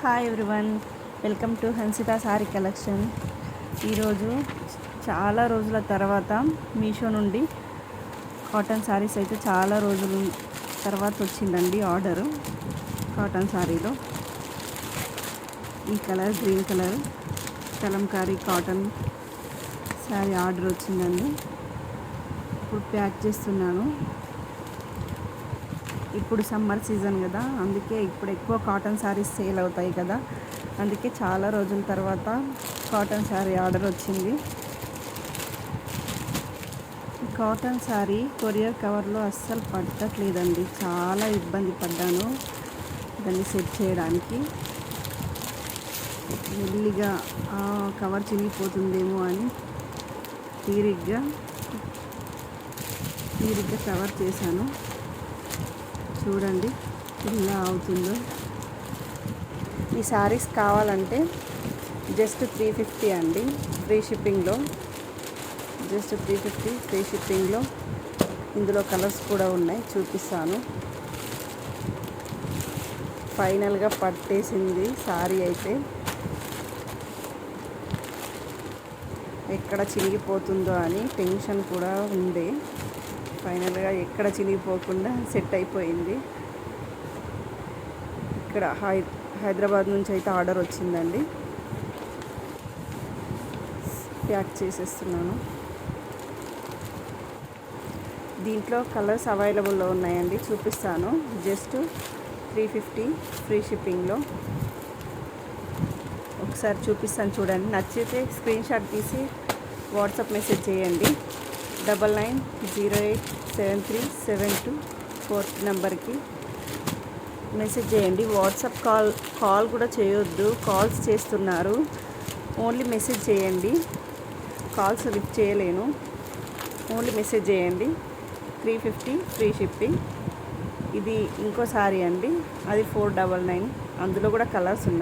Hi everyone welcome to Hansitha sari collection ఈరోజు చాలా రోజుల తర్వాత మీషో నుండి కాటన్ శారీస్ అయితే చాలా రోజుల తర్వాత వచ్చిందండి ఆర్డరు కాటన్ శారీలో ఈ colour green colour Kalamkari cotton sari order వచ్చిందండి. ఇప్పుడు ప్యాక్ చేస్తున్నాను. ఇప్పుడు సమ్మర్ సీజన్ కదా అందుకే ఇప్పుడు ఎక్కువ కాటన్ శారీస్ సేల్ అవుతాయి కదా. అందుకే చాలా రోజుల తర్వాత కాటన్ శారీ ఆర్డర్ వచ్చింది. కాటన్ శారీ కొరియర్ కవర్లో అస్సలు పట్టట్లేదండి చాలా ఇబ్బంది పడ్డాను దాన్ని సెట్ చేయడానికి. మెల్లిగా ఆ కవర్ చినిగిపోతుందేమో అని తీరిగ్గా తీరిగ్గా కవర్ చేశాను. చూడండి ఇలా అవుతుందో. ఈ శారీస్ కావాలంటే జస్ట్ త్రీ ఫిఫ్టీ అండి ఫ్రీ షిప్పింగ్లో జస్ట్ త్రీ ఫిఫ్టీ ఫ్రీ షిప్పింగ్లో ఇందులో కలర్స్ కూడా ఉన్నాయి చూపిస్తాను. ఫైనల్గా పట్టేసింది శారీ అయితే. ఎక్కడ చిరిగిపోతుందో అని టెన్షన్ కూడా ఉంది ఫైనల్గా ఎక్కడ చినిగిపోకుండా సెట్ అయిపోయింది. ఇక్కడ హై హైదరాబాద్ నుంచి అయితే ఆర్డర్ వచ్చిందండి. ప్యాక్ చేసేస్తున్నాను. దీంట్లో కలర్స్ అవైలబుల్లో ఉన్నాయండి. చూపిస్తాను. జస్ట్ త్రీ ఫిఫ్టీ ఫ్రీ షిప్పింగ్లో. ఒకసారి చూపిస్తాను చూడండి. నచ్చితే స్క్రీన్షాట్ తీసి వాట్సాప్ మెసేజ్ చేయండి. Double nine zero eight seven three seven two fourth నెంబర్కి మెసేజ్ చేయండి. వాట్సాప్ కాల్ కాల్ కూడా చేయొద్దు. కాల్స్ చేస్తున్నారు. ఓన్లీ మెసేజ్ చేయండి. కాల్స్ లిఫ్ట్ చేయలేను. ఓన్లీ మెసేజ్ చేయండి. త్రీ ఫిఫ్టీ ఫ్రీ షిప్పింగ్ ఇది ఇంకోసారి అండి. అది ఫోర్ డబల్ నైన్. అందులో కూడా కలర్స్ ఉన్నాయి.